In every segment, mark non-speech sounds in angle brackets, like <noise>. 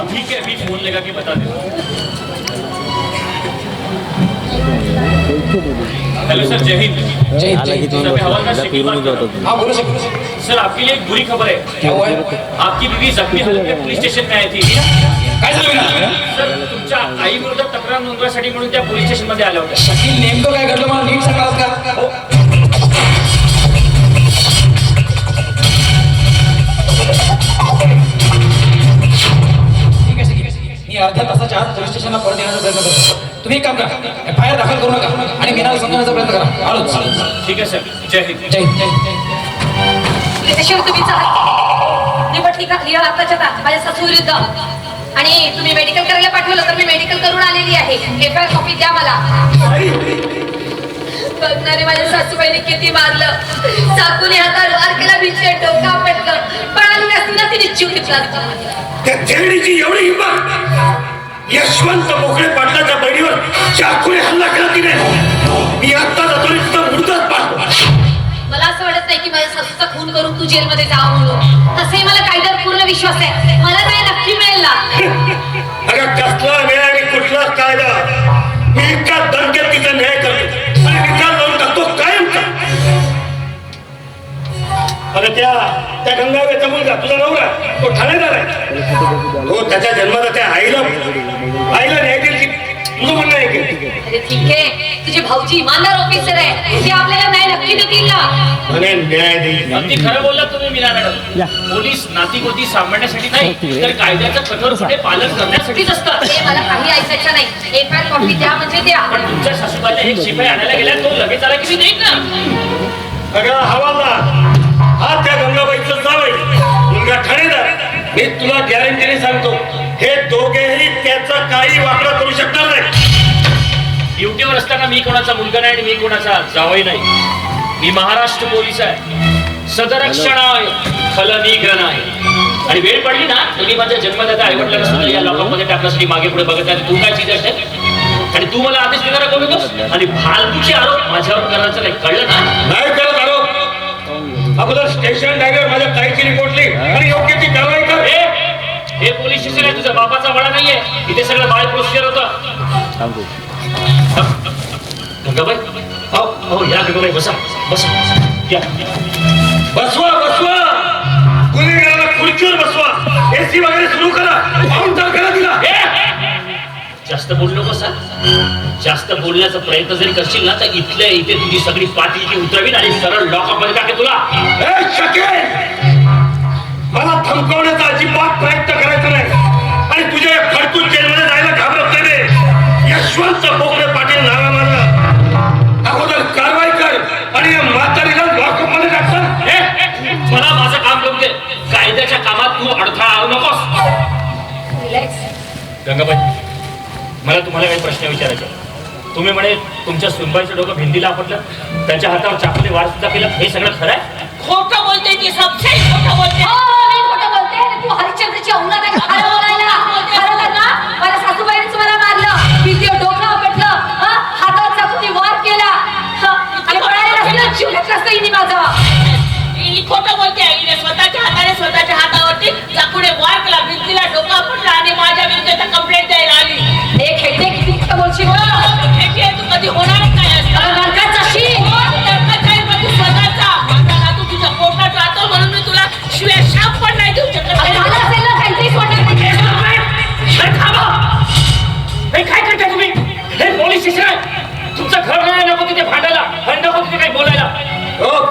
अभी के अभी फोन लगा के बता देना। हेलो सर जय हिंद। आला की तुम्ही सर, मैं हवालदार बसला शकील फिरून बात कर जात रहा होतो हाँ। बोलो सर हूँ। सर। आपके लिए एक बुरी खबर है। क्या हुआ है? आपकी बीवी जख्मी हालत में पुलिस स्टेशन में आई थी काय झालं बेटा? सर तुमच्या आई विरुद्ध तक्रार नोंदवायसाठी म्हणून त्या पोलीस स्टेशनमध्ये आल्या होत्या शकील नेमकं काय घडलं मला नीट सांगाल अर्ध्या तासाच्या आत पोलीस स्टेशनला परत येण्याचा प्रयत्न करतो. तुम्ही एक काम करा. एफ आय आर दाखल करू नका आणि मीनाला समजण्याचा प्रयत्न करा. आलोच. ठीक है सर. जय हिंद. जय हिंद. त्याच्याशिवाय तुम्ही चला निपटली का क्लिअर आताच्या आता माझ्या सासू विरुद्ध. आणि तुम्ही मेडिकल करायला पाठवलं तर मी मेडिकल करून आलेली आहे. एफ आय कॉपी द्या मला. बघणारे माझ्या सासूबाईने किती मारलं. चाकूने हातावर वार केला भिजले डोका पेटलं पळाली नसती ना तिने जीव घेतला असता. त्या थेरडीची एवढी हिंमत यशवंत मोकळे पाटलाच्या बहिणीवर चाकूने हल्ला केला तिने. मी आत्ता जातो मुर्दाच पाडतो मला असं वाटत नाही की माझ्या सासूचा खून करून तू जेलमध्ये जावं म्हणून. तसंही मला कायद्यावर पूर्ण विश्वास आहे. मला नाही नक्की मिळेल ना. अगं कसला न्याय आणि कुठला कायदा. मी इतका दणक्यात तिचा न्याय करतो. अगं त्या त्या गंगावेचा मुलगा तुझा नवरा तो ठाणेदार आहे. हो त्याच्या जन्माला आईला आईला न्याय देईल की तुझं म्हणणं आहे की अरे ठीक आहे. तुझे भाऊजी इमानदार ऑफिसर आहे. ते आपल्याला न्याय नक्की देतील ना? म्हणे न्याय देईल. अगदी खरं बोलला तुम्ही मीना मॅडम. पोलीस नातीगोती सांभाळण्यासाठी नाही तर कायद्याचं कठोरपणे पालन करण्यासाठीच असतात हे मला काही ऐकायचं नाही. एफ आय कॉपी द्या म्हणजे द्या. पण तुमच्या सासूबाईला एक शिपाई आणायला गेला तो लगेच आला की मी देईन ना? अगं हवालदार मी तुला गॅरंटीने सांगतो हे दोघेही त्याचा काही वाकडा करू शकणार नाही. ड्युटीवर असताना मी कोणाचा मुलगा नाही आणि मी कोणाचा जावई नाही. मी महाराष्ट्र पोलीस आहे. सदरक्षण आहे खलनिग्रह आहे आणि वेळ पडली ना तुम्ही माझ्या जन्मदाता आईवडिलांना सुद्धा या लॉकअपमध्ये टाकण्यासाठी मागे पुढे बघत आहे तू काय चीज असते आणि तू मला आदेश देणारा कोण होतोस? आणि फालतूचे आरोप माझ्यावर करायचं नाही कळलं ना? नाही करत आरोप. अगोदर स्टेशन डायव्हर माझ्या ताईची रिपोर्ट लिह. आणि योग्य ती कारवाई कर हे पोलीस स्टेशन आहे तुझा बापाचा वडा नाहीये. इथे सगळं बाळ प्रोसिजर होतं. गंगाबाई हो हो या गंगाबाई बसा बसा या. बसवा बसवा. गुन्हेगाराला खुर्चीवर बसवा. एसी वगैरे सुरू करा. काउंटर करा तिला. हे! जास्त बोललो कसा जास्त बोलण्याचा प्रयत्न जरी करशील ना तर इथल्या इथे तुझी सगळी पाठी उतरवीन आणि सरळ लॉकअपमध्ये टाके तुला. ए, शकेल! मला धमकवण्याचा अजिबात प्रयत्न करायचा नाही. आणि तुझ्या या खडतून जेलमध्ये जायला घाबरत नाही रे. यशवंत बोकडे पाटील नावा माझं अगोदर कारवाई कर आणि या म्हातारीला लॉकअपमध्ये टाकतात हे! मला माझं काम करू दे. कायद्याच्या कामात तू अडथळा आणू नकोस. रिलॅक्स गंगाबाई मला तुम्हाला काही प्रश्न विचारायचे. तुम्ही म्हणे तुमच्या सुनबाईचं डोकं भिंतीला आपटलं त्यांच्या हातावर चाकूने वार सुद्धा केला हे सगळं खरं आहे? खोटं बोलते ती सबसे खोटं बोलते.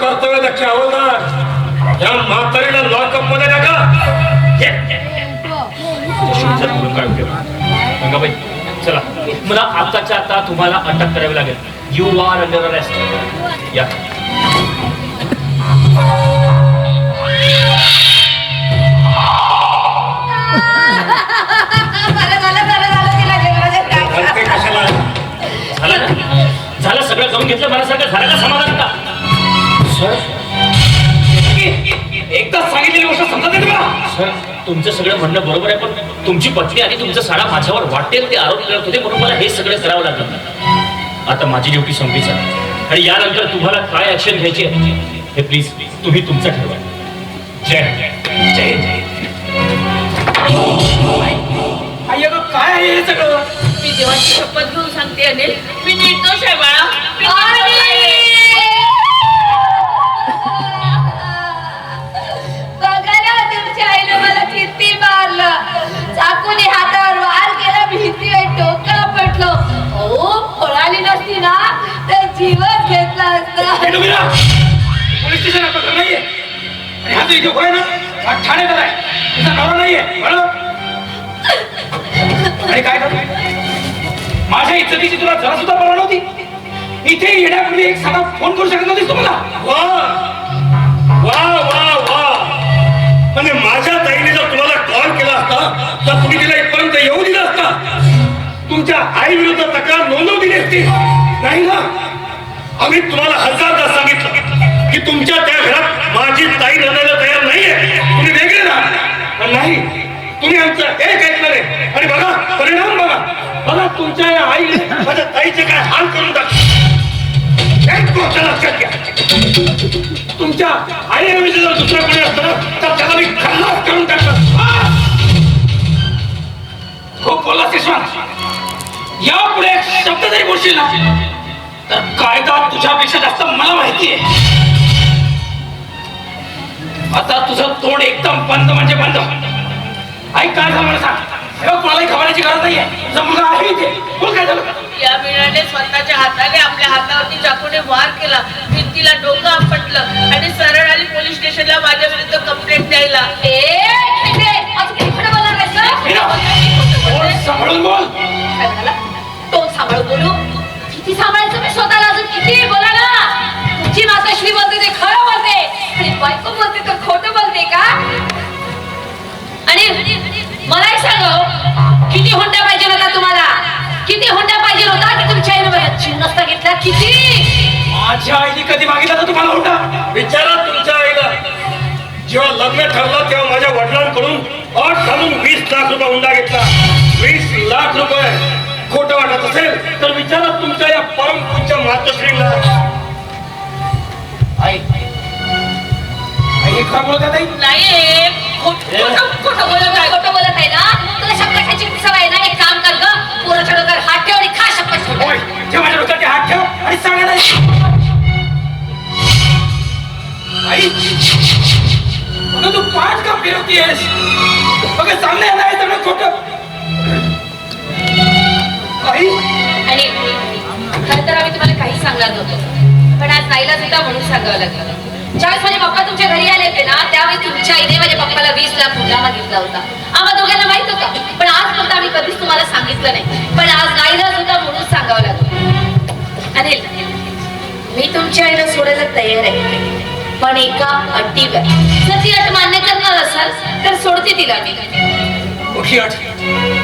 कर्तव्य दक्ष हवालदार. या म्हातारीला लॉकअपमध्ये टाका. हे! गंगाबाई चला. मला आताच्या आता तुम्हाला अटक करावी लागेल. यू आर अंडर अरेस्ट या. <laughs> झालं, सगळं करून घेतलं मला सगळं झालं समाधान का? सर. एकदा सांगितलेली गोष्ट सर तुमचं सगळं म्हणणं बरोबर आहे पण तुमची पत्नी आणि तुमचा साडा माझ्यावर वाटेल ते आरोप करत होते म्हणून मला हे सगळं करावं लागलं. आता माझी ड्युटी संपली सर. आणि यानंतर तुम्हाला काय ऍक्शन घ्यायची आहे? हे प्लीज प्लीज तुम्ही तुमचं ठरवा. जय जय जय अगं काय आहे हे सगळं? मी देवाची शपथ घेऊन सांगते अनिल. मी निर्दोष आहे बाळा पळाली नसती ना तर जीवच घेतला असता. भेटू मीरा पोलीस स्टेशन आपलं घर नाहीये. आणि हा जो इथे उभा आहे ना हा ठाण्यात आहे. तुझा नवरा नाहीये बरोबर? आणि काय करतो माझ्या इज्जतीची तुला जरा सुद्धा पर्वा नव्हती. इथे येण्यापूर्वी एक साधा फोन करू शकत नव्हतीस तुम्हाला? वा. वा वा वा. म्हणजे माझ्या ताईने जर तुम्हाला कॉल केला असता तर तुम्ही तिला तुमच्या आई विरुद्ध तक्रार नोंदवली असती? नाही ना? आम्ही तुम्हाला हजारदा सांगितलं की तुमच्या त्या घरात माझी ताई राहण्याला तयार नाहीये. तुम्ही वेगळे नाही तुम्ही आमचं एक ऐकणार आणि बघा परिणाम बघा. बघा तुमच्या या आईने माझ्या ताईचे काय हाल करून टाकले एक गोष्ट लक्षात घ्या. तुमच्या आईऐवजी जर दुसरं कोणी असतं शब्द बोलशील ना. तर कायदा तुझ्यापेक्षा जास्त मला माहिती आहे आता तुझं तोंड एकदम बंद म्हणजे बंद. ऐक काय झालं मला सांग. कोणालाही खबरायची गरज नाहीये. तुझा मुलगा आहे इथे. बोल काय झालं? या मीराने स्वतःच्या हाताने आपल्या हातावरती चाकूने वार केला. भिंतीला डोकं आपटलं आणि सरळ आली पोलीस स्टेशनला माझ्या विरुद्ध कंप्लेंट द्यायला. ए बायको बोलते तर खोटं बोलते का? आणि मला सांग हो, किती हुंडा पाहिजे होता तुम्हाला? किती हुंडा पाहिजे होता की तुमच्या आईने जीव नसता घेतला किती? माझ्या आईने कधी मागितला तर तुम्हाला हुंडा? विचारा तुमच्या आईला. जेव्हा लग्न ठरलं तेव्हा माझ्या वडिलांकडून अट घालून वीस लाख रुपये हुंडा घेतला. वीस लाख रुपये खोटं वाटत असेल तर विचारा तुमच्या या परमपूज्य मातोश्रीला. खरं बोलत? नाही खोट- खोटं खोटं बोलत आहे खोटं बोलत आहे ना? तुला शब्द खायची सवय आहे ना? एक काम कर ग. पोराच्या डोक्यावर हात ठेव आणि खा शपथ होय ठेव माझ्या डोक्यात ते हात ठेव आणि सांगा नाही आई अगं तू पाच का फिरवतीयस अगं चांगलं आहे ना खोटं? आई. आणि खरं तर आम्ही तुम्हाला काही सांगणार नव्हतो. पण आज नाईलाज होता म्हणून सांगावं लागलं. ज्यावेळेस माझे पप्पा तुमच्या घरी आले होते ना त्यावेळेस तुमच्या आईने माझ्या पप्पाला वीस लाख हुंडा मागितला होता. आम्हा दोघांना माहीत होतं पण आजपर्यंत आम्ही कधीच तुम्हाला सांगितलं नाही. पण आज नाईलाज होता म्हणून सांगावं लागलं. अनिल मी तुमच्या आईला सोडायला तयार आहे. पण एका अटीवर. जर ती अट मान्य करणार असाल तर सोडते तिला मी.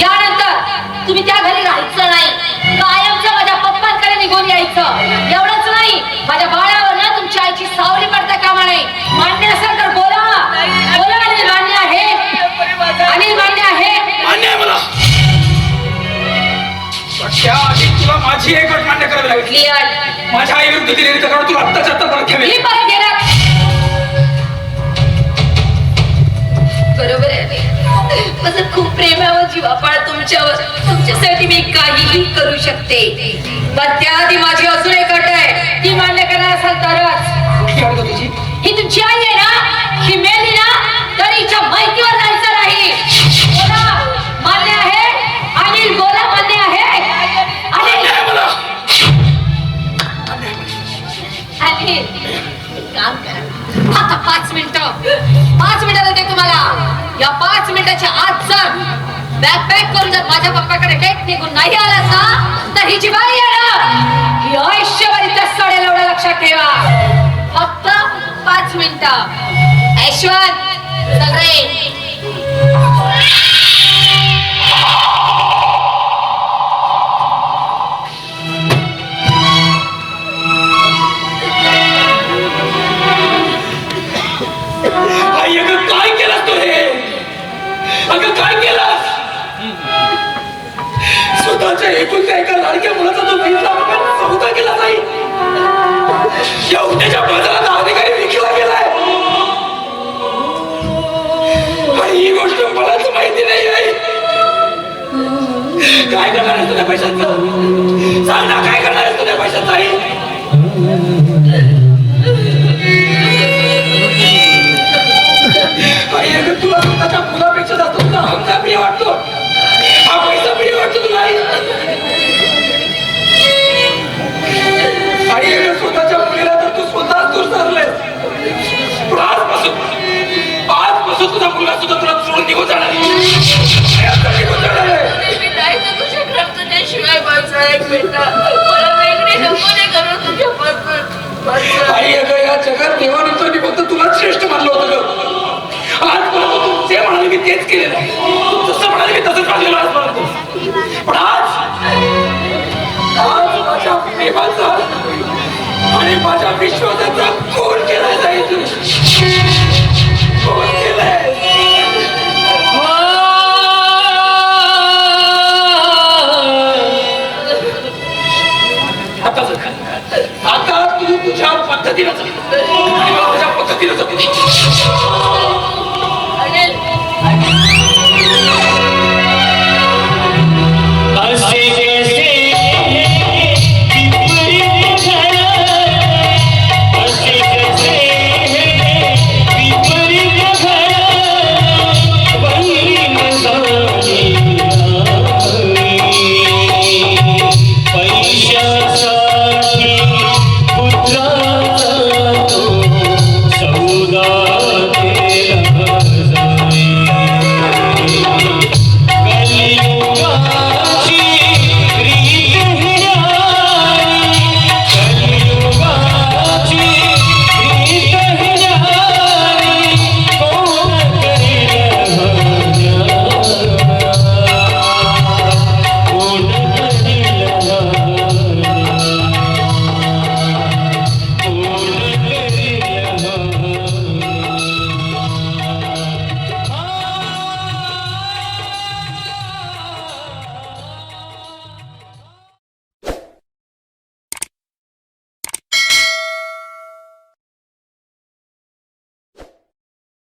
यानंतर तुम्ही त्या घरी राहायचं नाही. कायमचं माझ्या पप्पांकडे निघून यायचं. एवढंच नाही माझ्या तुला माझी एक अट मान्य करावी लागेल. माझ्या आई विरुद्ध दिलेली तक्रार तुला आत्ताच्या आत्ता परत घ्यावी बरोबर आहे माझं खूप प्रेम आहे व जीवापाळ तुमच्यावर. तुमच्यासाठी मी काहीही करू शकते. पण त्याआधी माझी अजून एक अट आहे. ती मान्य करणार असाल तरच. ही तुमची आई आहे ही ना? ऐश्वरीचा सडेल एवढं लक्षात ठेवा. फक्त पाच मिनिट. ऐश्वर सगळे. केले नाही जसं म्हणाले पण आज आज माझ्या प्रेमाचा आणि माझ्या विश्वासाचा